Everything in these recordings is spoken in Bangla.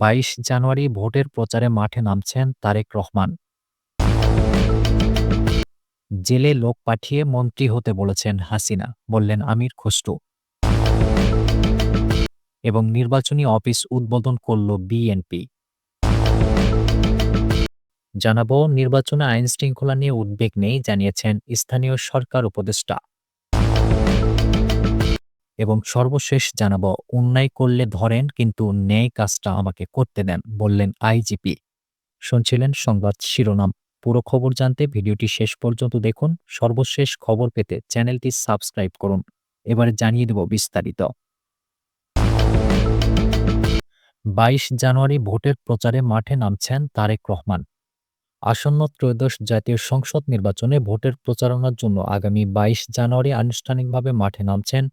বাইশ জানুয়ারি ভোটের প্রচারে মাঠে নামছেন তারেক রহমান। জেলে লোক পাঠিয়ে মন্ত্রী হতে বলেছেন হাসিনা, বললেন আমির খসরু। এবং নির্বাচনী অফিস উদ্বোধন করল বিএনপি। জানাব, নির্বাচনে আইন শৃঙ্খলা নিয়ে উদ্বেগ নেই, জানিয়েছেন স্থানীয় সরকার উপদেষ্টা। এবং সর্বশেষ জানাব, অন্যায় করলে ধরেন, কিন্তু ন্যায় কাজটা আমাকে করতে দেন বললেন আইজিপি। শুনছিলেন সংবাদ শিরোনাম। পুরো খবর জানতে ভিডিওটি শেষ পর্যন্ত দেখুন। সর্বশেষ খবর পেতে চ্যানেলটি সাবস্ক্রাইব করুন। এবারে জানিয়ে দেব বিস্তারিত। বাইশ জানুয়ারি ভোটের প্রচারে মাঠে নামছেন তারেক রহমান। আসন্ন ত্রয়োদশ জাতীয় সংসদ নির্বাচনে ভোটের প্রচারণার জন্য আগামী বাইশ জানুয়ারি আনুষ্ঠানিকভাবে মাঠে নামছেন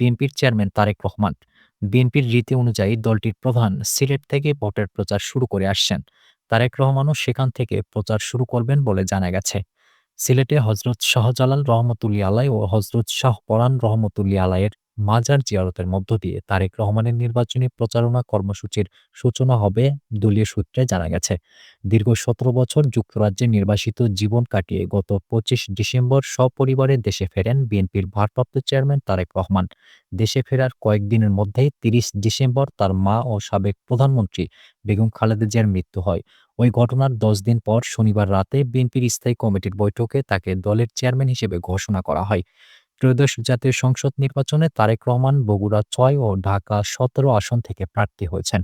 বিএনপির চেয়ারম্যান তারেক রহমান। বিএনপির রীতি অনুযায়ী দলটির প্রধান সিলেট থেকে ভোটের প্রচার শুরু করে আসছেন। তারেক রহমানও সেখান থেকে প্রচার শুরু করবেন বলে জানা গেছে। সিলেটে হজরত শাহজালাল রহমতুল্লি আলাই ও হজরত শাহ পরান রহমতুল্লি আলাইয়ের মাজার জিয়ারতের মধ্য দিয়ে তারেক রহমানের নির্বাচনী প্রচারণা কর্মসূচির সূচনা হবে দলীয় সূত্রে জানা গেছে। দীর্ঘ সতেরো বছর যুক্তরাজ্যে নির্বাসিত জীবন কাটিয়ে গত পঁচিশ ডিসেম্বর সপরিবারে দেশে ফেরেন বিএনপির ভারপ্রাপ্ত চেয়ারম্যান তারেক রহমান। দেশে ফেরার কয়েকদিনের মধ্যেই তিরিশ ডিসেম্বর তার মা ও সাবেক প্রধানমন্ত্রী বেগম খালেদা জিয়ার মৃত্যু হয়। ওই ঘটনার দশ দিন পর শনিবার রাতে বিএনপির স্থায়ী কমিটির বৈঠকে তাকে দলের চেয়ারম্যান হিসেবে ঘোষণা করা হয়। ত্রয়োদশ জাতীয় সংসদ নির্বাচনে তারেক রহমান, বগুড়া ছয় ও ঢাকা সতেরো আসন থেকে প্রার্থী হয়েছেন।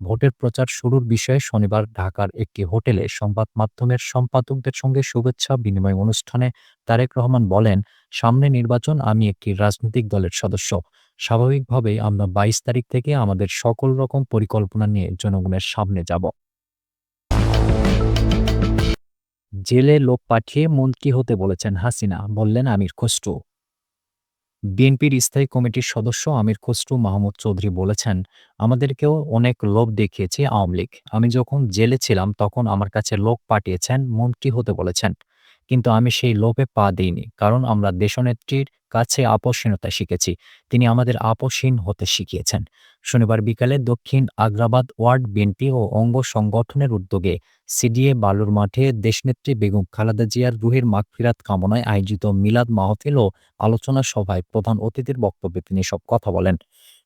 ভোটের প্রচার শুরুর বিষয়ে শনিবার ঢাকার একটি হোটেলে সংবাদ মাধ্যমের সম্পাদকদের সঙ্গে শুভেচ্ছা বিনিময় অনুষ্ঠানে তারেক রহমান বলেন, সামনে নির্বাচন, আমি একটি রাজনৈতিক দলের সদস্য। স্বাভাবিকভাবেই আমরা বাইশ তারিখ থেকে আমাদের সকল রকম পরিকল্পনা নিয়ে জনগণের সামনে যাব। জেলে লোক পাঠিয়ে মন্ত্রী হতে বলেছেন হাসিনা। বললেন, আমির খসরু বিএনপির স্থায়ী কমিটির সদস্য আমির খসরু মাহমুদ চৌধুরী বলেছেন, আমাদেরকেও অনেক লোভ দেখিয়েছে আওয়ামী লীগ। আমি যখন জেলে ছিলাম তখন আমার কাছে লোক পাঠিয়েছেন, মন্ত্রী হতে বলেছেন। কিন্তু আমি সেই লোভে পা দিইনি, কারণ আমরা দেশনেত্রীর কাছে আপসহীনতা শিখেছি। তিনি আমাদের আপসহীন হতে শিখিয়েছেন। শনিবার বিকালে দক্ষিণ আগ্রাবাদ ওয়ার্ড বিএনপি ও অঙ্গ সংগঠনের উদ্যোগে সিডিএ বালুর মাঠে দেশনেত্রী বেগম খালেদা জিয়ার রুহের মাগফিরাত কামনায় আয়োজিত মিলাদ মাহফিল ও আলোচনা সভায় প্রধান অতিথির বক্তব্যে তিনি সব কথা বলেন।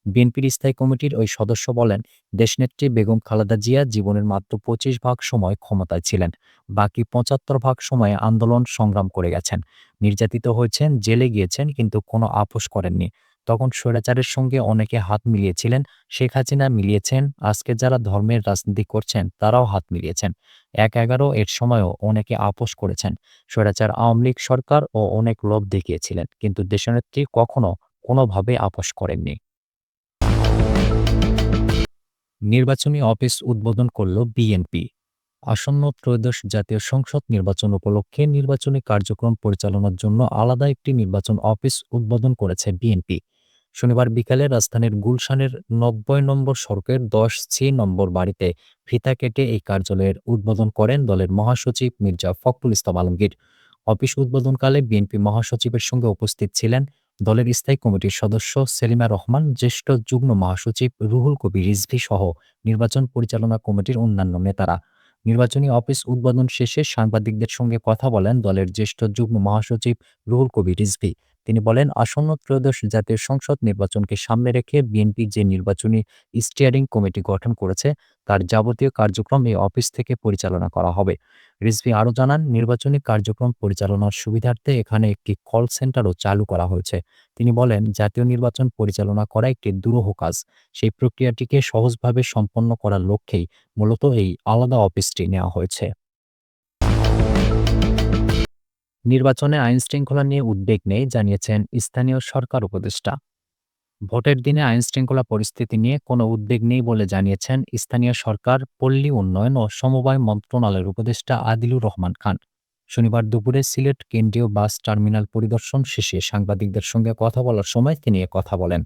বিএনপির স্থায়ী কমিটির ওই সদস্য বলেন, দেশনেত্রী বেগম খালেদা জিয়া জীবনের মাত্র পঁচিশ ভাগ সময় ক্ষমতায় ছিলেন। বাকি পঁচাত্তর ভাগ সময়ে আন্দোলন সংগ্রাম করে গেছেন। নির্যাতিত হয়েছেন, জেলে গিয়েছেন, কিন্তু কোনো আপোষ করেননি। তখন স্বৈরাচারের সঙ্গে অনেকে হাত মিলিয়েছিলেন। শেখ হাসিনা মিলিয়েছেন। আজকে যারা ধর্মের রাজনীতি করছেন, তারাও হাত মিলিয়েছেন। এক এগারো এর সময়ও অনেকে আপোষ করেছেন। স্বৈরাচার আওয়ামী লীগ সরকার ও অনেক লোভ দেখিয়েছিলেন, কিন্তু দেশনেত্রী কখনো কোনোভাবে আপোষ করেননি। নির্বাচনী অফিস উদ্বোধন করল বিএনপি। আসন্ন ত্রয়োদশ জাতীয় সংসদ নির্বাচন উপলক্ষে নির্বাচনী কার্যক্রম পরিচালনার জন্য আলাদা একটি নির্বাচন অফিস উদ্বোধন করেছে বিএনপি। শনিবার বিকালে রাজধানীর গুলশানের নব্বই নম্বর সড়কের দশ সি নম্বর বাড়িতে ফিতা কেটে এই কার্যালয়ের উদ্বোধন করেন দলের মহাসচিব মির্জা ফখরুল ইসলাম আলমগীর। অফিস উদ্বোধনকালে বিএনপি মহাসচিবের সঙ্গে উপস্থিত ছিলেন দলের স্থায়ী কমিটির সদস্য সেলিমা রহমান, জ্যেষ্ঠ যুগ্ম মহাসচিব রুহুল কবির রিজভি সহ নির্বাচন পরিচালনা কমিটির অন্যান্য নেতারা। নির্বাচনী অফিস উদ্বোধন শেষে সাংবাদিকদের সঙ্গে কথা বলেন দলের জ্যেষ্ঠ যুগ্ম মহাসচিব রুহুল কবির রিজভি। তিনি বলেন, আসন্ন ত্রয়োদশ জাতীয় সংসদ নির্বাচনকে সামনে রেখে বিএনপি যে নির্বাচনী স্টিয়ারিং কমিটি গঠন করেছে, তার যাবতীয় কার্যক্রম এই অফিস থেকে পরিচালনা করা হবে। রিজভি আরও জানান, নির্বাচনী কার্যক্রম পরিচালনার সুবিধার্থে এখানে একটি কল সেন্টারও চালু করা হয়েছে। তিনি বলেন, জাতীয় নির্বাচন পরিচালনা করা একটি দুরূহ কাজ। সেই প্রক্রিয়াটিকে সহজভাবে সম্পন্ন করার লক্ষ্যেই মূলত এই আলাদা অফিসটি নেওয়া হয়েছে। নির্বাচনে আইন শৃঙ্খলা নিয়ে উদ্বেগ নেই, জানিয়েছেন স্থানীয় সরকার উপদেষ্টা। ভোটের দিনে আইন শৃঙ্খলা পরিস্থিতি নিয়ে কোনো উদ্বেগ নেই বলে জানিয়েছেন স্থানীয় সরকার, পল্লী উন্নয়ন ও সমবায় মন্ত্রণালয়ের উপদেষ্টা আদিলুর রহমান খান। শনিবার দুপুরে সিলেট কেন্দ্রীয় বাস টার্মিনাল পরিদর্শন শেষে সাংবাদিকদের সঙ্গে কথা বলার সময় তিনি কথা বলেন।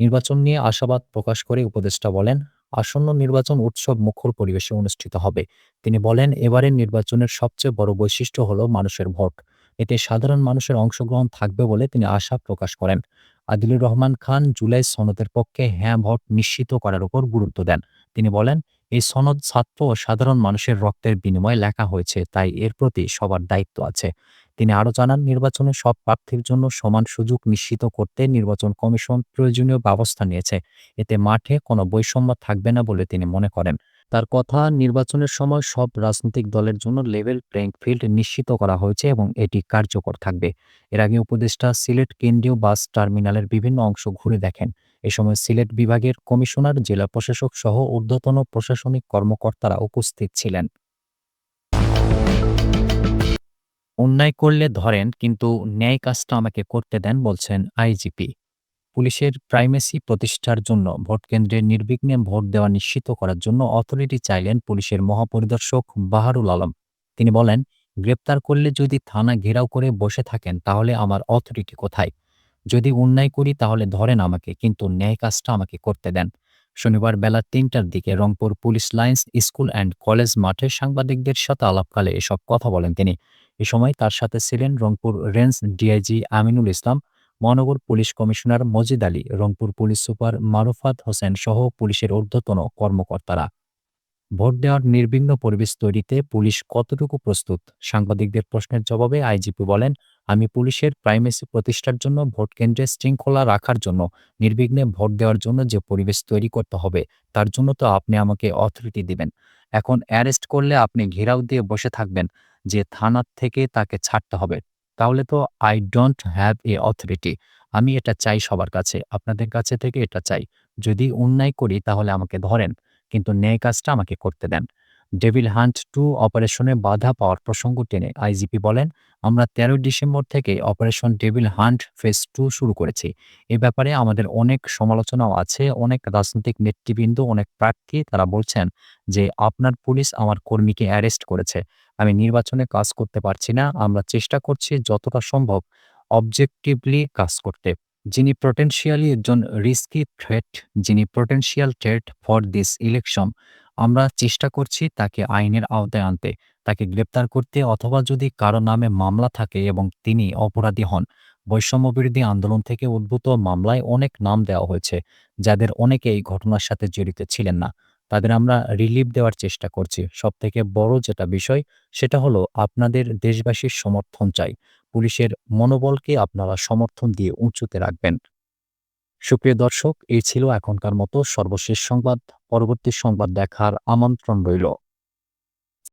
নির্বাচন নিয়ে আশাবাদ প্রকাশ করে উপদেষ্টা বলেন, আসন্ন নির্বাচন উৎসব মুখর পরিবেশে অনুষ্ঠিত হবে। তিনি বলেন, এবারের নির্বাচনের সবচেয়ে বড় বৈশিষ্ট্য হল মানুষের ভোট। এতে সাধারণ মানুষের অংশগ্রহণ থাকবে বলে তিনি আশা প্রকাশ করেন। আদিলুর রহমান খান জুলাই সনদের পক্ষে হ্যাঁ ভোট নিশ্চিত করার উপর গুরুত্ব দেন। তিনি বলেন, এই সনদ ছাত্র ও সাধারণ মানুষের রক্তের বিনিময়ে লেখা হয়েছে, তাই এর প্রতি সবার দায়িত্ব আছে। তিনি আরও জানান, নির্বাচনে সব প্রার্থীর জন্য সমান সুযোগ নিশ্চিত করতে নির্বাচন কমিশন প্রয়োজনীয় ব্যবস্থা নিয়েছে। এতে মাঠে কোনো বৈষম্য থাকবে না বলে তিনি মনে করেন। তার কথা নির্বাচনের সময় সব রাজনৈতিক দলের জন্য লেভেল প্লেইং ফিল্ড নিশ্চিত করা হয়েছে এবং এটি কার্যকর থাকবে। এর আগে উপদেষ্টা সিলেট কেন্দ্রীয় বাস টার্মিনালের বিভিন্ন অংশ ঘুরে দেখেন। এ সময় সিলেট বিভাগের কমিশনার, জেলা প্রশাসক সহ ঊর্ধ্বতন প্রশাসনিক কর্মকর্তারা উপস্থিত ছিলেন। অন্যায় করলে ধরেন, কিন্তু ন্যায় কাজটা আমাকে করতে দেন বলছেন আইজিপি। পুলিশের প্রাইমেসি প্রতিষ্ঠার জন্য ভোটকেন্দ্রে নির্বিঘ্নে ভোট দেওয়া নিশ্চিত করার জন্য অথরিটি চাইলেন পুলিশের মহাপরিদর্শক বাহারুল আলম। তিনি বলেন, গ্রেপ্তার করলে যদি থানা ঘেরাও করে বসে থাকেন, তাহলে আমার অথরিটি কোথায়? যদি অন্যায় করি, তাহলে ধরেন আমাকে, কিন্তু ন্যায় কাজটা আমাকে করতে দেন। শনিবার বেলা তিনটার দিকে Rangpur police lines school and college মাঠে সাংবাদিকদের সাথে আলাপকালে এসব কথা বলেন তিনি। এ সময় তার সাথে ছিলেন রংপুর রেঞ্জ ডিআইজি আমিনুল ইসলাম মহানগর police commissioner Majid Ali, Rangpur police super Marufat Hossain সহ পুলিশের ঊর্ধ্বতন কর্মকর্তারা। ভোট দেওয়ার নির্বিঘ্ন পরিবেশ তৈরিতে পুলিশ কতটুকু প্রস্তুত? সাংবাদিকদের প্রশ্নের জবাবে আইজিপি বলেন, আমি পুলিশের প্রাইমেসি প্রতিষ্ঠার জন্য, ভোট কেন্দ্রে শৃঙ্খলা রাখার জন্য, নির্বিঘ্নে ভোট দেওয়ার জন্য যে পরিবেশ তৈরি করতে হবে, তার জন্য তো আপনি আমাকে অথরিটি দিবেন। এখন অ্যারেস্ট করলে আপনি ঘেরাও দিয়ে বসে থাকবেন, যে থানার থেকে তাকে ছাড়তে হবে। তাহলে তো I don't have a authority আমি এটা চাই সবার কাছে, আপনাদের কাছে থেকে এটা চাই। যদি অন্যায় করি তাহলে আমাকে ধরেন, কিন্তু ন্যায় কাজটা আমাকে করতে দেন। ডেভিল হান্ট টু অপারেশনে বাধা পাওয়ার প্রসঙ্গ টেনে আইজিপি বলেন, আমরা তেরোই ডিসেম্বর থেকে operation devil hunt phase two শুরু করেছি। এ ব্যাপারে আমাদের অনেক সমালোচনাও আছে, অনেক রাজনৈতিক নেতৃবৃন্দ, অনেক প্রার্থী তারা বলছেন যে আপনার পুলিশ আমার কর্মীকে অ্যারেস্ট করেছে। আমি নির্বাচনে কাজ করতে পারছি না। আমরা চেষ্টা করছি যতটা সম্ভব অবজেক্টিভলি কাজ করতে। যিনি পটেনশিয়ালি একজন রিস্কি থ্রেট যিনি potential threat for this election আমরা চেষ্টা করছি তাকে আইনের আওতায় আনতে, তাকে গ্রেপ্তার করতে অথবা যদি কারও নামে মামলা থাকে এবং তিনি অপরাধী হন, বৈষম্য বিরোধী আন্দোলন থেকে উদ্ভূত মামলায় অনেক নাম দেওয়া হয়েছে, যাদের অনেকে এই ঘটনার সাথে জড়িত ছিলেন না। তাদের আমরা রিলিফ দেওয়ার চেষ্টা করছি। সব থেকে বড় যেটা বিষয়, সেটা হলো আপনাদের দেশবাসীর সমর্থন চাই। পুলিশের মনোবলকে আপনারা সমর্থন দিয়ে উঁচুতে রাখবেন। সুপ্রিয় দর্শক, এই ছিল এখনকার মতো সর্বশেষ সংবাদ। পরবর্তী সংবাদ দেখার আমন্ত্রণ রইল।